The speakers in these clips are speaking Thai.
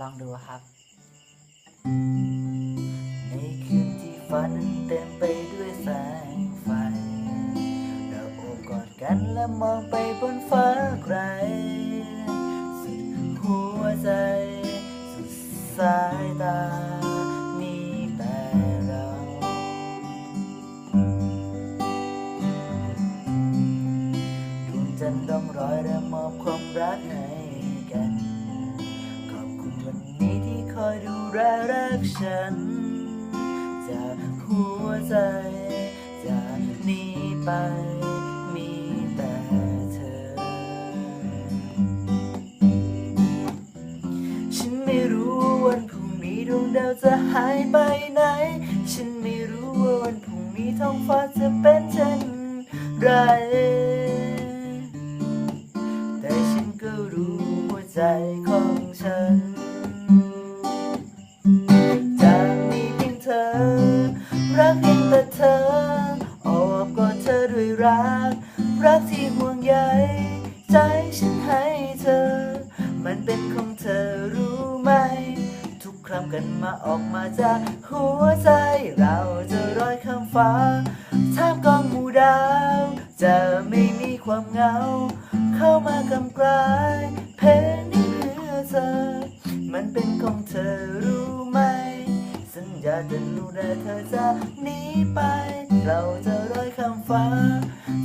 ลองดูครับ ในคืนที่ฝันเต็มไปด้วยแสงไฟ เราโอบกอดกันและมองไปบนฟ้าไกล สุดหัวใจ สุดสายตา มีแต่เรา ดวงจันทร์ร่องรอยและมอบความรักให้ คอยดูแรักฉัน จากหัวใจ จากนี้ไปมีแต่เธอ ฉันไม่รู้วันพรุ่งนี้ดวงดาวจะหายไปไหน ฉันไม่รู้ว่าวันพรุ่งนี้ท้องฟ้าจะเป็นเช่นไรแต่ฉันก็รู้หัวใจของฉัน แต่เธอโอบกอดเธอด้วยรัก รักที่ห่วงใยใจฉันให้เธอ มันเป็นของเธอรู้ไหม ทุกคำกันมาออกมาจากหัวใจเราจะร้อยข้ามฟ้าท่ามกลางหมู่ดาว จะไม่มีความเหงา เข้ามากำกลายเพ สัญญาจะดูแลเธอจากนี้ไป เราจะร้อยข้ามฟ้า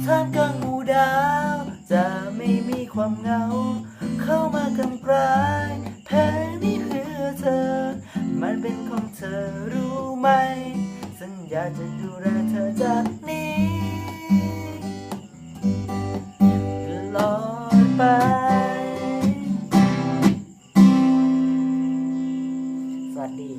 ท่ามกลางหมู่ดาว จะไม่มีความเหงา เข้ามากำกลายเพลงนี้เพื่อเธอ มันเป็นของเธอรู้ไหม สัญญาจะดูแลเธอจากนี้ตลอดไปสวัสดี